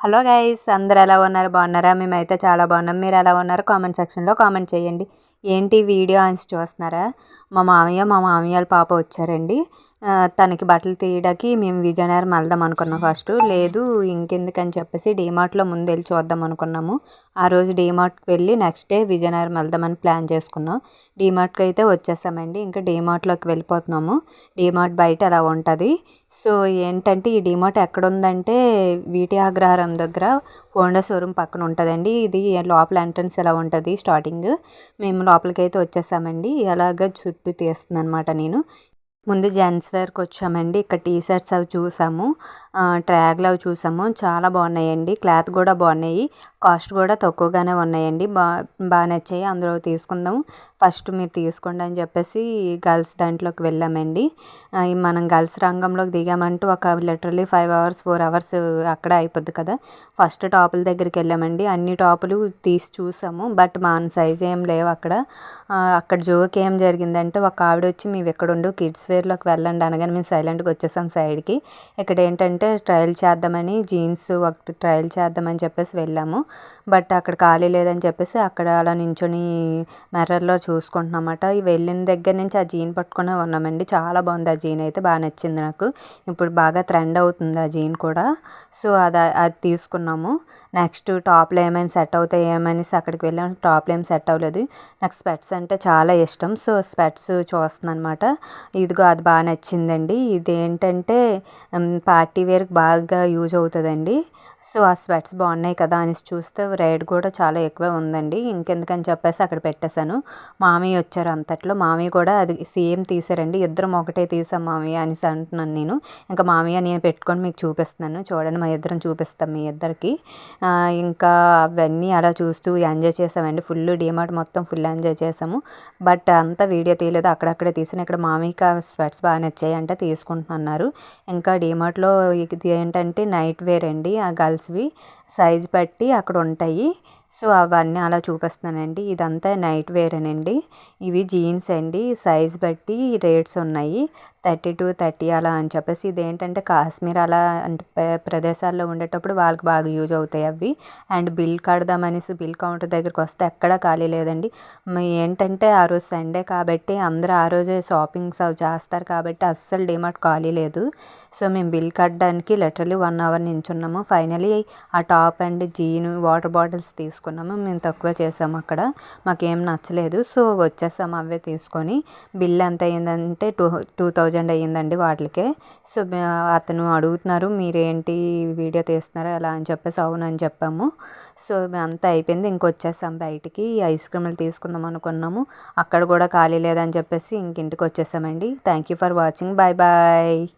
Hello guys అందరు ఎలా ఉన్నారు? బాగున్నారా? మేమైతే చాలా బాగున్నాం. మీరు ఎలా ఉన్నారు? కామెంట్ సెక్షన్లో కామెంట్ చేయండి. ఏంటి వీడియో అని చూస్తున్నారా? మా మామయ్య మా మామయ్య వాళ్ళ పాప వచ్చారండి. తనకి బట్టలు తీయడానికి మేము విజయనగరం వెళ్దాం అనుకున్నాం ఫస్ట్. లేదు ఇంకెందుకని చెప్పేసి డీమార్ట్లో ముందు వెళ్ళి చూద్దాం అనుకున్నాము. ఆ రోజు డీమార్ట్కి వెళ్ళి నెక్స్ట్ డే విజయనగరం వెళ్దామని ప్లాన్ చేసుకున్నాం. డీమార్ట్కి అయితే వచ్చేసామండి. ఇంకా డీమార్ట్లోకి వెళ్ళిపోతున్నాము. డీమార్ట్ బయట అలా ఉంటుంది. సో ఏంటంటే ఈ డీమార్ట్ ఎక్కడ ఉందంటే వీటి అగ్రహారం దగ్గర హోండా షోరూమ్ పక్కన ఉంటుందండి. ఇది లోపల ఎంట్రన్స్ ఎలా ఉంటుంది స్టార్టింగ్ మేము లోపలికి అయితే వచ్చేసామండి. అలాగ చుట్టూ తీస్తుంది అనమాట నేను. ముందు జెంట్స్ వేర్కి వచ్చామండి. ఇక్కడ టీ షర్ట్స్ అవి చూసాము. ట్రాగ్లు అవి చూసాము. చాలా బాగున్నాయండి. క్లాత్ కూడా బాగున్నాయి. కాస్ట్ కూడా తక్కువగానే ఉన్నాయండి. బా బాగా నచ్చాయి. అందులో తీసుకుందాం. ఫస్ట్ మీరు తీసుకోండి అని చెప్పేసి గర్ల్స్ దాంట్లోకి వెళ్ళామండి. మనం గర్ల్స్ రంగంలోకి దిగామంటే ఒక literally five hours four hours అక్కడే అయిపోద్ది కదా. ఫస్ట్ టాపుల దగ్గరికి వెళ్ళామండి. అన్ని టాపులు తీసి చూసాము. బట్ మన సైజ్ ఏం లేవు అక్కడ. అక్కడ జోక్ ఏం జరిగిందంటే ఒక ఆవిడ వచ్చి మేము ఇక్కడ ఉండు కిడ్స్ వేర్లోకి వెళ్ళండి అనగానే మేము సైలెంట్గా వచ్చేసాం సైడ్కి. ఇక్కడ ఏంటంటే ట్రయల్ చేద్దామని జీన్స్ ఒకటి ట్రయల్ చేద్దామని చెప్పేసి వెళ్ళాము. బట్ అక్కడ ఖాళీ లేదని చెప్పేసి అక్కడ అలా నించొని మిర్రర్లో చూసుకుంటున్నమాట. ఈ వెళ్ళిన దగ్గర నుంచి ఆ జీన్ పట్టుకునే ఉన్నామండి. చాలా బాగుంది ఆ జీన్ అయితే. బాగా నచ్చింది నాకు. ఇప్పుడు బాగా ట్రెండ్ అవుతుంది ఆ జీన్ కూడా. సో అది అది తీసుకున్నాము. నెక్స్ట్ టాప్లో ఏమైనా సెట్ అవుతాయి ఏమనేసి అక్కడికి వెళ్ళాము టాప్లో ఏం సెట్ అవ్వలేదు. నాకు స్పెట్స్ అంటే చాలా ఇష్టం. సో స్పెట్స్ చూస్తున్నాను అనమాట ఇదిగో అది బాగా నచ్చిందండి. ఇది ఏంటంటే పార్టీ వేర్కి బాగా యూజ్ అవుతుందండి. సో ఆ స్వెట్స్ బాగున్నాయి కదా అనేసి చూస్తే రేట్ కూడా చాలా ఎక్కువే ఉందండి. ఇంకెందుకని చెప్పేసి అక్కడ పెట్టేశాను. మామయ్య వచ్చారు అంతట్లో. మామయ్య కూడా అది సేమ్ తీసారండి. ఇద్దరం ఒకటే తీసాం మామయ్య అనేసి అంటున్నాను నేను. ఇంకా మామయ్య నేను పెట్టుకొని మీకు చూపిస్తున్నాను. చూడండి మా ఇద్దరం చూపిస్తాం మీ ఇద్దరికి. ఇంకా అవన్నీ అలా చూస్తూ ఎంజాయ్ చేసామండి. ఫుల్ డిమార్ట్ మొత్తం ఫుల్ ఎంజాయ్ చేసాము. బట్ అంతా వీడియో తీయలేదు. అక్కడక్కడే తీసిన ఇక్కడ మామయ్యకి ఆ స్వెట్స్ బాగా నచ్చాయి అంటే తీసుకుంటున్నారు. ఇంకా డిమార్ట్లో ఇది ఏంటంటే నైట్ వేర్ అండి. ఆ గర్ల్స్వి సైజ్ బట్టి అక్కడ ఉంటాయి. సో అవన్నీ అలా చూపిస్తున్నానండి. ఇదంతా నైట్ వేరేనండి ఇవి జీన్స్ అండి. సైజ్ బట్టి రేట్స్ ఉన్నాయి. థర్టీ టు థర్టీ అలా అని చెప్పేసి ఇదేంటంటే కాశ్మీర్ అలా అంటే ప్రదేశాల్లో ఉండేటప్పుడు వాళ్ళకి బాగా యూజ్ అవుతాయి అవి. అండ్ బిల్ కడదామనేసి బిల్ కౌంటర్ దగ్గరికి వస్తే ఎక్కడా ఖాళీ లేదండి. ఏంటంటే ఆ రోజు సండే కాబట్టి అందరూ ఆ రోజే షాపింగ్స్ అవి చేస్తారు కాబట్టి అస్సలు డిమార్ట్ ఖాళీ లేదు. సో మేము బిల్ కట్టడానికి లిటరలీ వన్ అవర్ నించున్నాము. ఫైనలీ ఆ top and jean water bottles తీసుకున్నాము మేము తక్కువ చేసాము అక్కడ. మాకేం నచ్చలేదు. సో వచ్చేసాము అవే తీసుకొని. బిల్ ఎంత అయ్యిందంటే టూ టూ థౌజండ్ అయ్యిందండి వాటికే. సో అతను అడుగుతున్నారు మీరేంటి వీడియో తీస్తున్నారు అలా అని చెప్పేసి అవునని చెప్పాము. సో అంతా అయిపోయింది. ఇంకొచ్చేసాం బయటికి. ఐస్ క్రీములు తీసుకుందాం అనుకున్నాము. అక్కడ కూడా ఖాళీ లేదని చెప్పేసి ఇంకింటికి వచ్చేసామండి. Thank you for watching. Bye bye